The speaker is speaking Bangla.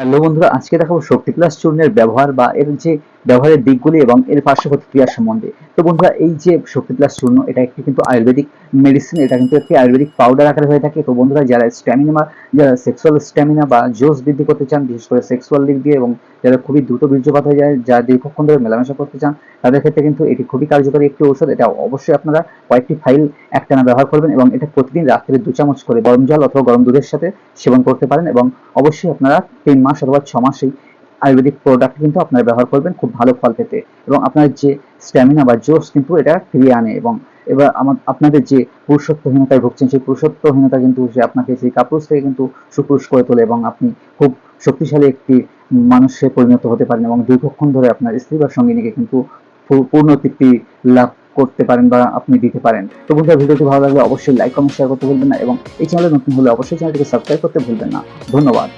হ্যালো বন্ধুরা আজকে দেখাবো শক্তি প্লাস চূর্ণের ব্যবহার বা এর যে ব্যবহারের দিকগুলি এবং এর পার্শ্ব প্রতিক্রিয়া সম্বন্ধে। তো বন্ধুরা, এই যে শক্তি প্লাস চূর্ণ এটা একটি কিন্তু আয়ুর্বেদিক মেডিসিন এটা কিন্তু একটি আয়ুর্বেদিক পাউডার আকারে হয়ে থাকে। তো বন্ধুরা, যারা স্ট্যামিনা যারা সেক্সুয়াল স্ট্যামিনা বা জোস বৃদ্ধি করতে চান, বিশেষ করে সেক্সুয়াল দিক দিয়ে এবং যারা খুবই দ্রুত বীর্যপাত হয়ে যায়, যারা দীর্ঘক্ষণ ধরে মেলামেশা করতে চান, তাদের ক্ষেত্রে কিন্তু এটি খুবই কার্যকরী একটি ঔষধ। এটা অবশ্যই আপনারা কয়েকটি ফাইল একটানা ব্যবহার করবেন এবং এটা প্রতিদিন রাত্রে দু চামচ করে গরম জল অথবা গরম দুধের সাথে সেবন করতে পারেন এবং অবশ্যই আপনারা তিন মাস অথবা ছ মাসেই আয়ুর্বেদিক প্রোডাক্ট কিন্তু আপনারা ব্যবহার করবেন খুব ভালো ফল পেতে। এবং আপনার যে স্ট্যামিনা বা জোশ কিন্তু এটা ফিরিয়ে আনে এবং এবার আমার আপনাদের যে পুরুষত্বহীনতায় ভুগছেন, সেই পুরুষত্বহীনতা কিন্তু যে আপনাকে সেই কাপুরুষ থেকে কিন্তু সুপুরুষ করে তোলে এবং আপনি খুব শক্তিশালী একটি মানুষে পরিণত হতে পারেন এবং দীর্ঘক্ষণ ধরে আপনার স্ত্রী বা সঙ্গিনীকে কিন্তু পূর্ণ তৃপ্তি লাভ করতে পারেন বা আপনি দিতে পারেন। তো বন্ধুরা, ভিডিওটি ভালো লাগলে অবশ্যই লাইক কমেন্ট শেয়ার করতে ভুলবেন না এবং এই চ্যানেলে নতুন হলে অবশ্যই চ্যানেলটিকে সাবস্ক্রাইব করতে ভুলবেন না। ধন্যবাদ।